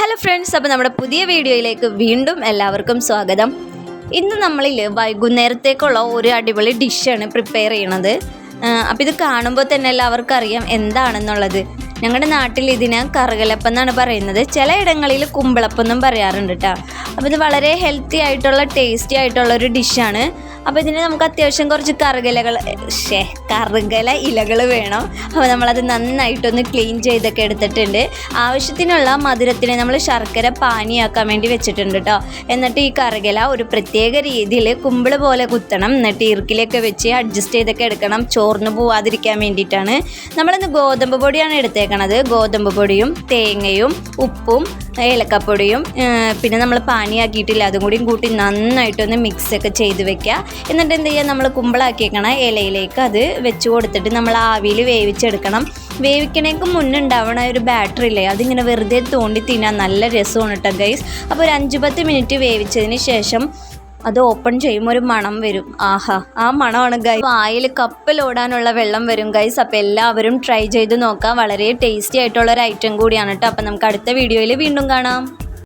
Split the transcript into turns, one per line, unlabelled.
Hello friends അപ്പോൾ നമ്മുടെ പുതിയ വീഡിയോയിലേക്ക് വീണ്ടും എല്ലാവർക്കും സ്വാഗതം. ഇന്ന് നമ്മളിൽ വൈകുന്നേരത്തേക്കുള്ള ഒരു അടിപൊളി ഡിഷാണ് പ്രിപ്പയർ ചെയ്യണത്. അപ്പോൾ ഇത് കാണുമ്പോൾ തന്നെ എല്ലാവർക്കും അറിയാം എന്താണെന്നുള്ളത്. ഞങ്ങളുടെ നാട്ടിൽ ഇതിന് കറുകലപ്പം എന്നാണ് പറയുന്നത്. ചിലയിടങ്ങളിൽ കുമ്പിളപ്പം എന്നും പറയാറുണ്ട് കേട്ടോ അപ്പോൾ ഇത് വളരെ ഹെൽത്തി ആയിട്ടുള്ള ടേസ്റ്റി ആയിട്ടുള്ള ഒരു ഡിഷാണ് അപ്പോൾ ഇതിന് നമുക്ക് അത്യാവശ്യം കുറച്ച് കറുകലകൾ ഷേ കറുകല ഇലകൾ വേണം. അപ്പോൾ നമ്മളത് നന്നായിട്ടൊന്ന് ക്ലീൻ ചെയ്തൊക്കെ എടുത്തിട്ടുണ്ട്. ആവശ്യത്തിനുള്ള മധുരത്തിന് നമ്മൾ ശർക്കര പാനിയാക്കാൻ വേണ്ടി വെച്ചിട്ടുണ്ട് കേട്ടോ എന്നിട്ട് ഈ കറുകല ഒരു പ്രത്യേക രീതിയിൽ കുമ്പിൾ പോലെ കുത്തണം. എന്നിട്ട് ഇറുക്കിലൊക്കെ വെച്ച് അഡ്ജസ്റ്റ് ചെയ്തൊക്കെ എടുക്കണം. ചോർന്നു പോവാതിരിക്കാൻ വേണ്ടിയിട്ടാണ്. നമ്മളിന്ന് ഗോതമ്പ് പൊടിയാണ് എടുത്തേക്കണത്. ഗോതമ്പ് പൊടിയും തേങ്ങയും ഉപ്പും ഏലക്കപ്പൊടിയും പിന്നെ നമ്മൾ പാനിയാക്കിയിട്ടില്ല അതും കൂടിയും കൂട്ടി നന്നായിട്ടൊന്ന് മിക്സൊക്കെ ചെയ്ത് വെക്കുക എന്നിട്ട് എന്ത് ചെയ്യുക നമ്മൾ കുമ്പളാക്കിയേക്കണ ഇലയിലേക്ക് അത് വെച്ച് കൊടുത്തിട്ട് നമ്മൾ ആവിയിൽ വേവിച്ചെടുക്കണം. വേവിക്കണേക്ക് മുന്നുണ്ടാവണ ഒരു ബാറ്ററി ഇല്ലേ അതിങ്ങനെ വെറുതെ തോണ്ടി തിന്നാൻ നല്ല രസമാണ് കേട്ടോ ഗൈസ് അപ്പോൾ ഒരു അഞ്ച് പത്ത് മിനിറ്റ് വേവിച്ചതിന് ശേഷം അത് ഓപ്പൺ ചെയ്യുമ്പോൾ ഒരു മണം വരും. ആഹാ ആ മണമാണ് ഗൈസ് വായിൽ കപ്പലോടാനുള്ള വെള്ളം വരും ഗൈസ് അപ്പോൾ എല്ലാവരും ട്രൈ ചെയ്ത് നോക്കാം. വളരെ ടേസ്റ്റി ആയിട്ടുള്ള ഒരു ഐറ്റം കൂടിയാണ് കേട്ടോ അപ്പോൾ നമുക്ക് അടുത്ത വീഡിയോയിൽ വീണ്ടും കാണാം.